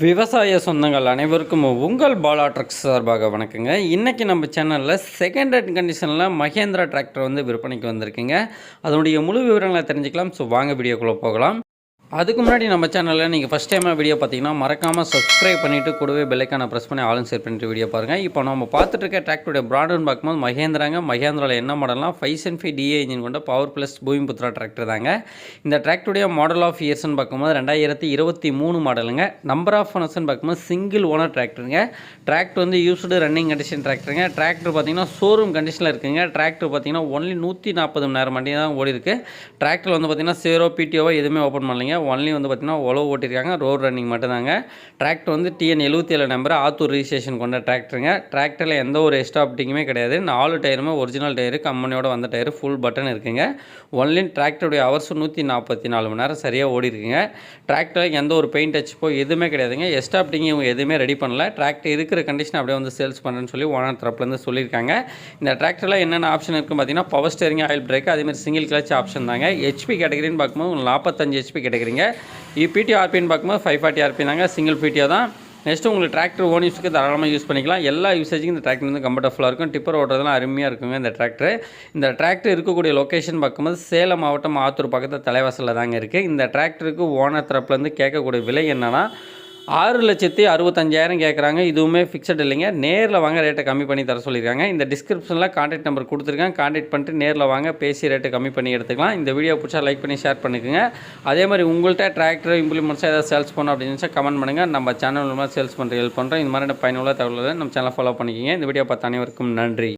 விவசாய சொந்தங்கள் அனைவருக்கும் உங்கள் பாலா ட்ரக்ஸ் சார்பாக வணக்கங்க. இன்றைக்கி நம்ம சேனலில் செகண்ட் ஹேண்ட் கண்டிஷனில் மகேந்திரா டிராக்டர் வந்து விற்பனைக்கு வந்திருக்குங்க. அதனுடைய முழு விவரங்களை தெரிஞ்சுக்கலாம். ஸோ வாங்க வீடியோக்குள்ளே போகலாம். அதுக்கு முன்னாடி நம்ம சேனலில் நீங்கள் ஃபஸ்ட் டைமாக வீடியோ பார்த்தீங்கன்னா மறக்காமல் சப்ஸ்கிரைப் பண்ணிவிட்டு கூடவே பெல்லைக்கான ப்ரெஸ் பண்ணி ஆலும் ஷேர் பண்ணிட்டு வீடியோ பாருங்கள் இப்போ நம்ம பார்த்துட்டு இருக்க டிராக்டருடைய ப்ராண்டுன்னு பார்க்கும்போது மகேந்திராங்க. மகேந்திராவில் என்ன மாடல்னால் five seven five DA engine கொண்ட பவர் ப்ளஸ் பூமிபுத்ரா டிராக்டர் தாங்க. இந்த டிராக்டருடைய மாடல் ஆஃப் இயர்ஸ்னு பார்க்கும்போது ரெண்டாயிரத்தி இருபத்தி மூணு மாடலுங்க நம்பர் ஆஃப் ஓனர்ஸ்னு பார்க்கும்போது சிங்கிள் ஓனர் டிராக்டருங்க டிராக்டர் வந்து யூஸ்டு ரன்னிங் கண்டிஷன் டிராக்டருங்க டிராக்டர் பார்த்தீங்கன்னா ஷோரூம் கண்டிஷனில் இருக்குங்க. டிராக்டர் பார்த்தீங்கன்னா ஒன்லி நூற்றி நாற்பது மணி நேரம் மட்டும் தான் ஓடி இருக்குது டிராக்டர் வந்து பார்த்தீங்கன்னா சேரோ பிடிஓவோ எதுவுமே ஓப்பன் பண்ணலைங்க. ஒன்லி வந்து பார்த்தீங்கன்னா உழவு ஓட்டியிருக்காங்க ரோட் ரன்னிங் மட்டும்தாங்க. டிராக்டர் வந்து டிஎன் எழுபத்தி ஏழு நம்பர் ஆத்தூர் ரிஜிஸ்ட்ரேஷன் கொண்ட டிராக்டருங்க டிராக்டரில் எந்த ஒரு எக்ஸ்ட்ரா கிடையாது. நாலு டயருமே ஒரிஜினல் டயரு கம்பெனியோட வந்த டயர் ஃபுல் பட்டன் இருக்குங்க. ஒன்லி டிராக்டருடைய ஹவர்ஸ் நூற்றி நாற்பத்தி நாலு மணி நேரம் சரியாக ஓடி இருக்குங்க டிராக்டரில் எந்த ஒரு பெயிண்ட் டச்சப்போ எதுவுமே கிடையாதுங்க. எக்ஸ்ட்ரா இவங்க எதுவுமே ரெடி பண்ணல. டிராக்டர் இருக்கிற கண்டிஷன் அப்படியே வந்து சேல்ஸ் பண்ணுறேன்னு சொல்லி ஓனர் தரப்புலேருந்து சொல்லியிருக்காங்க. இந்த டிராக்டரில் என்னென்ன ஆப்ஷன் இருக்குன்னு பார்த்தீங்கன்னா பவர் ஸ்டேரிங் ஆயில் பிரேக் அதேமாதிரி சிங்கிள் கிளச் ஆப்ஷன் தாங்க. ஹெச்பி கேட்டகரின்னு பார்க்கும்போது நாற்பத்தஞ்சு ஹெச்பி கேட்டகரிங்க பிடி ஆர்பின்னு பார்க்கும்போது ஃபைவ் ஃபார்ட்டி ஆர்பி தாங்க. சிங்கிள் பிடிஓ தான். நெக்ஸ்ட்டு உங்களுக்கு டிராக்டர் ஓன் யூஸ்க்கு தாராளமாக யூஸ் பண்ணிக்கலாம். எல்லா யூசேஜுக்கும் இந்த டிராக்டர் வந்து கம்ஃபர்டபுளாக இருக்கும். டிப்பர் ஓட்டுறதுலாம் அருமையாக இருக்குங்க இந்த டிராக்டர் இந்த டிராக்டர் இருக்கக்கூடிய லொக்கேஷன் பார்க்கும்போது சேலம் மாவட்டம் ஆத்தூர் பக்கத்தில் தலைவாசலில் தாங்க இருக்குது இந்த டிராக்டருக்கு ஓனர் தரப்புலேருந்து கேட்கக்கூடிய விலை என்னென்னா ஆறு லட்சத்தி அறுபத்தஞ்சாயிரம் கேட்குறாங்க இதுவுமே ஃபிக்ஸட் இல்லைங்க. நேரில் வாங்க ரேட்டை கம்மி பண்ணி தர சொல்லியிருக்காங்க. இந்த டிஸ்கிரிப்ஷனில் காண்டாக்ட் நம்பர் கொடுத்துருக்கேன். காண்டாக்ட் பண்ணிட்டு நேரில் வாங்க பேசி ரேட்டை கம்மி பண்ணி எடுத்துக்கலாம். இந்த வீடியோ பிடிச்சா லைக் பண்ணி ஷேர் பண்ணிக்கோங்க. அதே மாதிரி உங்கள்கிட்ட டிராக்டர் இம்ப்ளிமெண்ட்ஸாக ஏதாவது சேல்ஸ் பண்ணணும் அப்படின்னு நினச்சா கமெண்ட் பண்ணுங்கள் நம்ம சேனல் மூலமாக சேல்ஸ் பண்ணுற ஹெல்ப் பண்ணுறோம் இந்த மாதிரி பயனுள்ள தகவல்களை நம்ம சேனலை ஃபாலோ பண்ணிக்கோங்க. இந்த வீடியோ பார்த்த அனைவருக்கும் நன்றி.